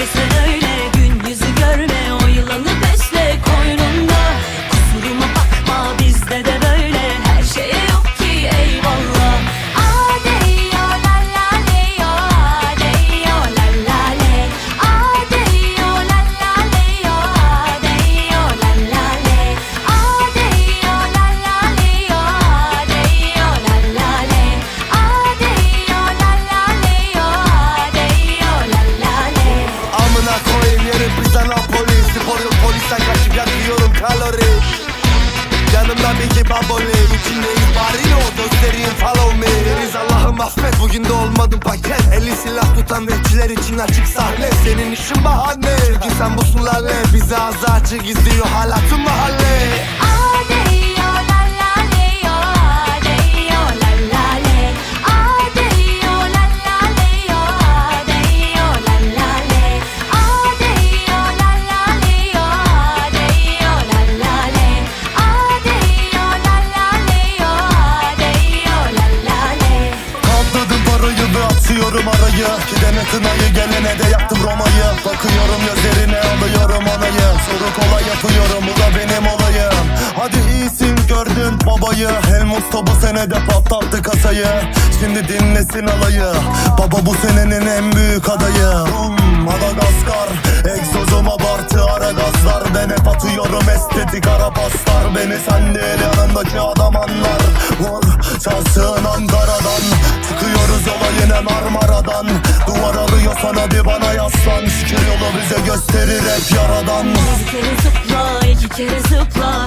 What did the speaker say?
This abone İçinde ihbarıyla o göstereyim follow me. Deniz Allah'ım affet bugün de olmadım paket. Eli silah tutan rapçiler için açık sahne. Senin işin bahane. Çünkü sen busun lale Bizi azarcı gizliyor hala tüm mahalle. Adeyo ve atıyorum arayı. Gidene kınayı gelene de yaktım Roma'yı. Bakıyorum gözlerine alıyorum onayı Soru kolay yapıyorum bu da benim olayım. Hadi iyisin gördün babayı. Helmut bu senede patlattı kasayı. Şimdi dinlesin alayı. Baba bu senenin en büyük adayı. Rum, Madagaskar. Egzozum abartı ara gazlar. Ben hep atıyorum estetik ara paslar. Beni sen değil yanındaki adam anlar. Vur çalsın Marmara'dan Duvar arıyorsan hadi bana yaslan. Şükür yolu bize gösterir hep yaradan. Bir kere zıpla, iki kere zıpla